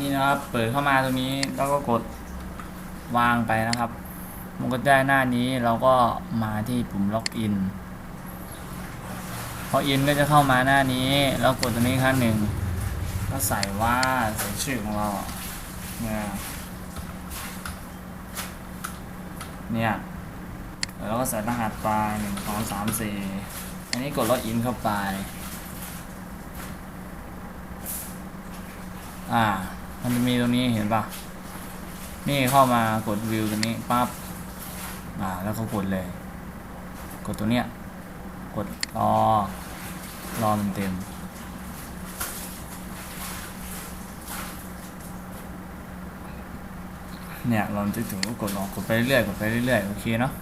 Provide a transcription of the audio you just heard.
นี่นะครับ เปิดเข้ามาตรงนี้แล้วก็กดวางไปนะครับ มันก็ได้หน้านี้เราก็มาที่ปุ่มล็อกอินพออินก็จะเข้ามาหน้านี้แล้วกดตรงนี้ครั้งหนึ่งก็ใส่ว่าใส่ชื่อของเราเนี่ยเนี่ยแล้วก็ใส่รหัสไปหนึ่งสองสามสี่อันนี้กดล็อกอินเข้าไป อ่า มันจะมีตรงนี้เห็นปะนี่เข้ามากดวิวตรงนี้ปั๊บอ่าแล้วก็กดเลย กดตัวเนี้ย กดรอ รอมันเต็ม เนี่ยเราจะถึงก็กดลองกดไปเรื่อยๆกดไปเรื่อยๆโอเคเนาะ